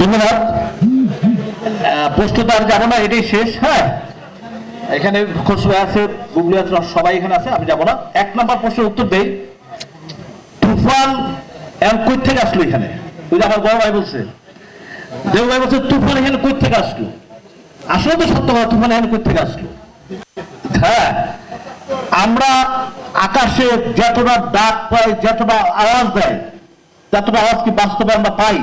ধন্যবাদ। আহ, প্রশ্ন তো আর যাব না এটাই শেষ হ্যাঁ? এখানে খসরু আছে গুগলি আছে সবাই এখানে আছে আমি যাব না। এক নাম্বার প্রশ্নের উত্তর দেই। তুফান কই থেকে আসলো এখানে? ওই আমার বড় ভাই বলছে। দেব ভাই বলছে তুফান এখানে কই থেকে আসলো? আসলে তো সত্য কথা তুফান এখানে কই থেকে আসলো? হ্যাঁ আমরা আকাশে যতটা ডাক পাই যতটা আওয়াজ দেয় ততটা আওয়াজ কি বাস্তবে আমরা পাই?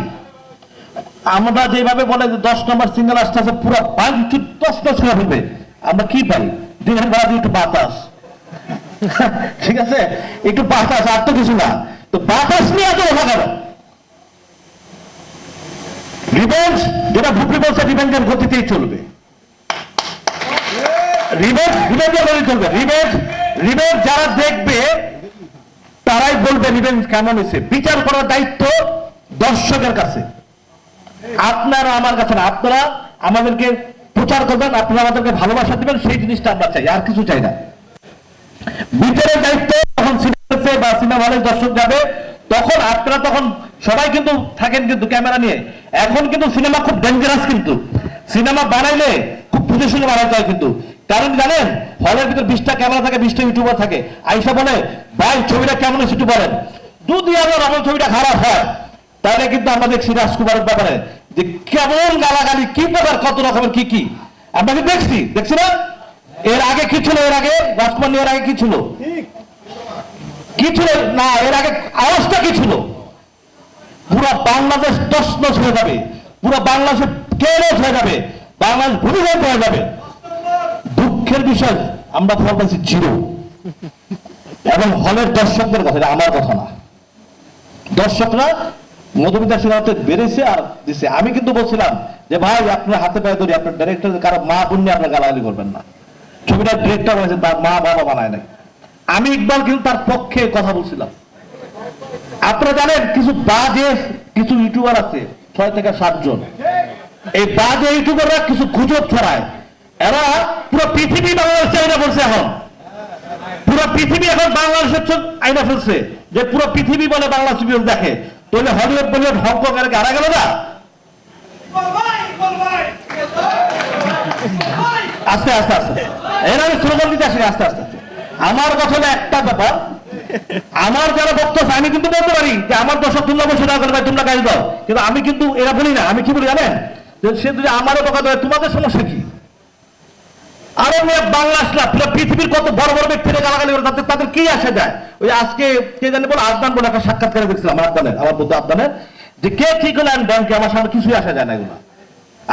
আমরা যেভাবে বলে যে দশ নম্বর সিঙ্গেল আসতে আছে পুরো বাড়ি দশ দশ ফেলবে। আমরা কি পাই দিনের বেলা একটু বাতাস। ঠিক আছে? একটু বাতাস, আর তো কিছু না। তো বাতাস নিয়ে এত কথা কেন? রিভেঞ্জ যেটা ভুপি বলছে রিভেঞ্জের গতিতেই চলবে। রিভেঞ্জ রিভেঞ্জের গতি চলবে। রিভেঞ্জ রিভেঞ্জ যারা দেখবে, তারাই বলবে রিভেঞ্জ কেমন হয়েছে। বিচার করার দায়িত্ব দর্শকের কাছে। আপনারা আমার কাছে না, আপনারা আমাদেরকে প্রচার করবেন, আপনারা আমাদেরকে ভালোবাসা দিবেন, সেই জিনিসটা আমরা চাই, আর কিছু চাই না। বিচারের দায়িত্ব যখন সিনেমাতে বা সিনেমা হলে দর্শক যাবে, তখন আপনারা তখন সবাই কিন্তু থাকেন কিন্তু ক্যামেরা নিয়ে। এখন কিন্তু সিনেমা খুব ডেঞ্জারাস কিন্তু। সিনেমা বানাইলে খুব বুঝে শুনে বানাইতে হয় কিন্তু। কারণ জানেন, হলের ভিতরে বিশটা ক্যামেরা থাকে, বিশটা ইউটিউবার থাকে। আইসা বলে, ভাই, ছবিটা কেমন একটু বলেন। যদি আমার আমার ছবিটা খারাপ হয়। তাহলে কিন্তু আমরা দেখছি রাজকুমারের ব্যাপারে যে কেমন গালাগালি, কি ব্যাপার, কত রকমের, কি কি? আমরা কি দেখছি? দেখছি না? এর আগে কি ছিল? এর আগে রাজকুমার এর আগে কি ছিল? কি ছিল? না, এর আগে আওয়াজটা কি ছিল? পুরো বাংলাদেশ দশ দশ হয়ে যাবে। পুরো বাংলাদেশ কেরস হয়ে যাবে। বাংলাদেশ ভূমিকম্প হয়ে যাবে। দুঃখের বিষয়, আমরা ফল পাচ্ছি জিরো। এবং হলের দর্শকদের কথা আমার কথা না। দর্শকরা মধুমিতা সিনহাতে বেড়েছে আর দিছে। আমি কিন্তু বলছিলাম যে, ভাই, আপনার হাতে পায়ে ধরি, আপনার ডাইরেক্টর কারও মা বোন নিয়ে আপনার গালাগালি করবেন না। ছবিটা ডিরেক্টর হয়েছে, তার মা বাবা বানায় নাই। আমি ইকবাল কিন্তু তার পক্ষে কথা বলছিলাম। আপনারা জানেন, কিছু বাজে, কিছু ইউটিউবার আছে, ছয় থেকে সাতজন এই বাজে ইউটিউবাররা কিছু গুজব ছড়ায়। এরা পুরো পৃথিবী বাংলাদেশ চাহিদা বলছে এখন। পুরো পৃথিবী এখন বাংলাদেশের আইনা ফেলছে। যে পুরো পৃথিবী বলে বাংলা সিরিয়াল দেখে। তাহলে হলিউড বলিউড হংকং হারা গেল না? আস্তে আস্তে আস্তে। এর আমি স্লোগান দিতে আসি আস্তে আস্তে। আমার কথা একটা ব্যাপার। আমার যারা বক্তব্য আমি কিন্তু বলতে পারি যে আমার দর্শক তোমরা বসে না করবে তোমরা গাড়ি দাও। কিন্তু আমি কিন্তু এরা বলি না, আমি কি বলি জানেন? সে যদি আমারও বকা দেয়, তোমাদের সমস্যা কি? আরও পৃথিবীর কত বড় বড় ব্যক্তিরা গালাগালি করে তাদের তাদের কি আসে যায় ওই আজকে কে জানি বলে, আদনান বলে একটা দেখছিলাম, আদনানের, আমার বন্ধু আদনানের, যে কে আমি ব্যাংকে আমার সামনে কিছুই যায় না এগুলো।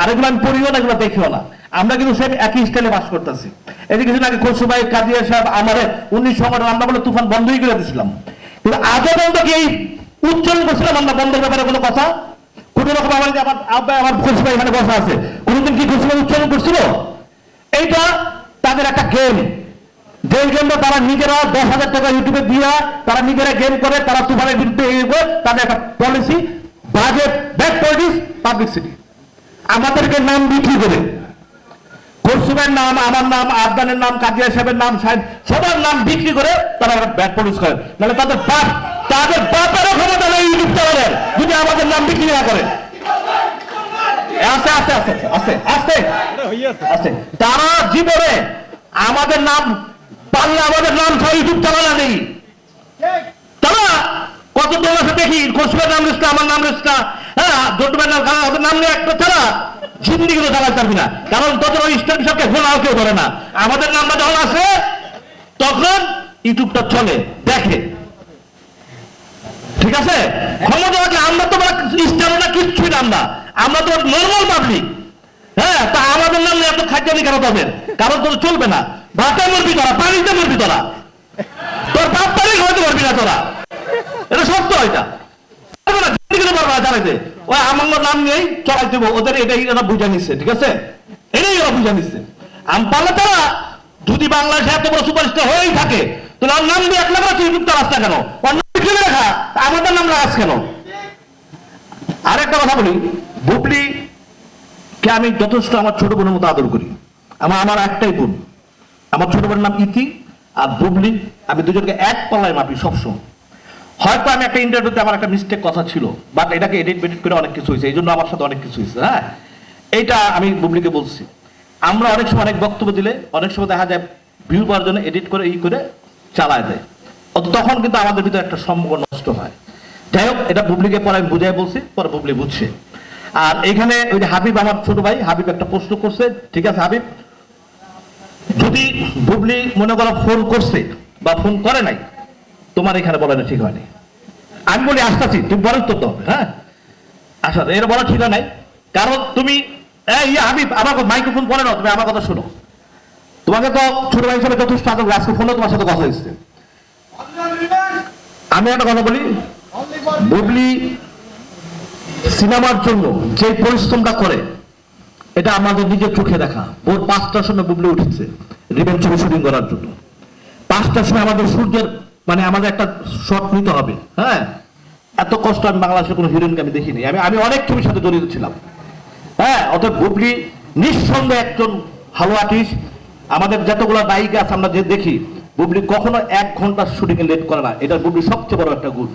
আর এগুলো আমি পড়িও না, এগুলো দেখিও না। আমরা কিন্তু একই স্টাইলে বাস করতেছি। যে কিছুদিন আগে খসরু ভাই কাজিয়া সাহেব আমার উনিশ সময় আমরা বলে তুফান বন্ধই করে দিয়েছিলাম কিন্তু আজও পর্যন্ত কি উচ্চারণ করছিলাম আমরা বন্ধের ব্যাপারে কোনো কথা? কোন রকম আমার আমার খসরু ভাই এখানে বসা আছে। কোনোদিন কি খসরু ভাই উচ্চারণ করছিল? এইটা তাদের একটা গেম যে গেমটা তারা নিজেরা দশ হাজার টাকা ইউটিউবে দিয়া তারা নিজেরা গেম করে, তারা তুফানের বিরুদ্ধে তাদের একটা policy budget back politics publicity আমাদেরকে নাম বিক্রি করে কৌসুমের নাম, আমার নাম আবদানের নাম, কাজিয়া সাহেবের নাম, সাহেব, সবার নাম বিক্রি করে তারা একটা ব্যাট পলিস করে। নাহলে তাদের বাপ, তাদের বাপেরও ক্ষমতা নেই ইউটিউব চ্যানেলের যদি আমাদের নাম বিক্রি না করে। আস্তে আস্তে আস্তে আস্তে আস্তে। আস্তে। তারা জীবনে আমাদের নাম পারলে আমাদের নাম সহ ইউটিউব চ্যানেলে নেই তারা কত দল আছে দেখি কসুমের নাম লিস্ট আমার নাম লিস্ট হ্যাঁ নাম কারণ ওদের নাম নিয়ে একটা ছাড়া জিন্দিগি তো চালাতে পারবি না। কারণ তোদের ওই স্টার বিষয়কে ঘোরাও কেউ করে না। আমাদের নামটা যখন আসে তখন ইউটিউবটা চলে দেখে। ঠিক আছে? ক্ষমতা আমরা তো স্টার না কিচ্ছুই না আমরা তো নর্মাল পাবলিক হ্যাঁ তা আমাদের নাম এত খাদ্যানি কেন তাদের কারণ তো চলবে না। ভাতে মরবি তোরা পানিতে মরবি তোরা তোর বাপ পানি খাওয়াতে পারবি না তোরা। এটা সত্য এটা। নাম নিচ্ছে ঠিক আছে? এটাই ওরা বুঝা নিচ্ছে তারা হয়েই থাকে নাম এক কেন? ওর নাম কেন? আরেকটা কথা বলি। বুবলি, কে আমি যথেষ্ট আমার ছোট বোনের মতো আদর করি। আমার আমার একটাই বোন। আমার ছোট বোনের নাম ইতি আর বুবলি, আমি দুজনকে এক পাল্লায় মাপি সবসময়। হয়তো আমি একটা ইন্টারভিউতে আমার একটা মিস্টেক কথা ছিল বাট এটাকে এডিট বেডিট করে অনেক কিছু হয়েছে এই জন্য আমার সাথে অনেক কিছু হয়েছে হ্যাঁ? এইটা আমি বুবলিকে বলছি। আমরা অনেক সময় অনেক বক্তব্য দিলে, অনেক সময় দেখা যায় ভিউ পাওয়ার জন্য এডিট করে, ই করে চালায় দেয়। অত তখন কিন্তু আমাদের ভিতরে একটা সম্পর্ক নষ্ট হয়। যাই হোক, এটা বুবলিকে পরে আমি বুঝাই বলছি, পরে বুবলি বুঝছে। আর এখানে ওই যে হাবিব আমার ছোট ভাই, হাবিব একটা প্রশ্ন করছে। ঠিক আছে, হাবিব? যদি বুবলি মনে করো ফোন করছে বা ফোন করে নাই, তোমার এখানে বলাটা ঠিক হয়নি। আমি বলি, আসতেছি, তুমি বলে তো হবে হ্যাঁ? আচ্ছা এর বলা ঠিক নাই। কারণ তুমি ইয়ে হাবিব, আমার মাইক্রোফোন পরে নাও, তুমি আমার কথা শোনো। তোমাকে তো ছোট ভাই হিসেবে যথেষ্ট আদর। আজকে ফোনে তোমার সাথে কথা হয়েছে। আমি একটা কথা বলি, বুবলি সিনেমার জন্য যে পরিশ্রমটা করে, এটা আমাদের নিজের চোখে দেখা। ভোর পাঁচটার সময় বুবলি উঠেছে রিবেন ছবি শুটিং করার জন্য। পাঁচটার সময় আমাদের সূর্যের মানে আমাদের একটা শট নিতে হবে হ্যাঁ? এত কষ্ট আমি বাংলাদেশের কোনো হিরোইনকে আমি দেখিনি। আমি আমি অনেক ছবির সাথে জড়িত ছিলাম। হ্যাঁ অতএব বুবলি নিঃসন্দেহে একজন ভালো আর্টিস্ট আমাদের যতগুলো নায়িকা আছে আমরা যে দেখি, বুবলি কখনো এক ঘণ্টার শুটিংয়ে লেট করে না। এটা বুবলি সবচেয়ে বড় একটা গুণ।